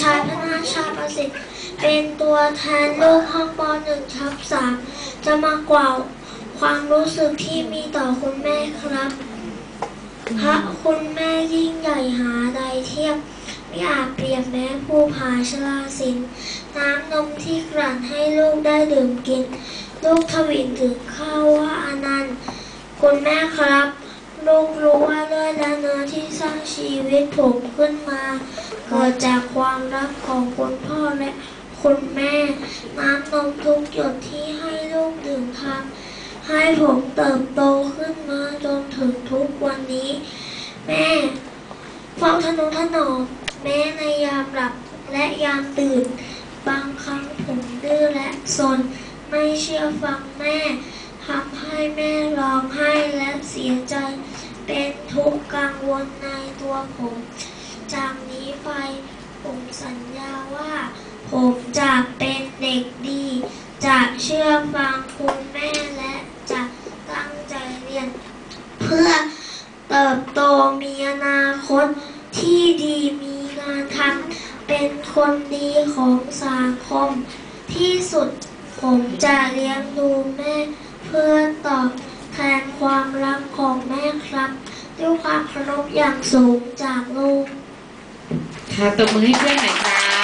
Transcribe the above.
ชายพนาชาประสิทธิ์ เป็นตัวแทนลูกห้องป .1 ทับ3จะมากล่าวความรู้สึกที่มีต่อคุณแม่ครับ พระคุณแม่ยิ่งใหญ่หาใดเทียบ ไม่อาจเปรียบแม้ผู้พาชลาสิน น้ำนมที่กลั่นให้ลูกได้ดื่มกิน ลูกทวินถึงข้าวว่าอนันต์ คุณแม่ครับ ลูกรู้ว่าเลือดและเนื้อที่สร้างชีวิตผมขึ้นมา เกิดจากความรักของคุณพ่อและคุณแม่ น้ำนมทุกหยดที่ให้ลูกดื่มทำให้ผมเติบโตขึ้นมาจนถึงทุกวันนี้ แม่เฝ้าทนุถนอมแม้ในยามหลับและยามตื่น บางครั้งผมดื้อและซนไม่เชื่อฟังแม่ทำให้แม่ร้องไห้และเสียใจ เป็นทุกข์กังวลในตัวผม จากนี้ไปผมสัญญาว่า ผมจะเป็นเด็กดี จะเชื่อฟังคุณแม่และจะตั้งใจเรียน เพื่อเติบโตมีอนาคตที่ดีมีงานทำเป็นคนดีของสังคม ที่สุดผมจะเลี้ยงดูแม่เพื่อตอบ แทนความรักของแม่ครับ ด้วยความเคารพอย่างสูงจากลูก ค่ะตบมือให้เพื่อนหน่อยครับ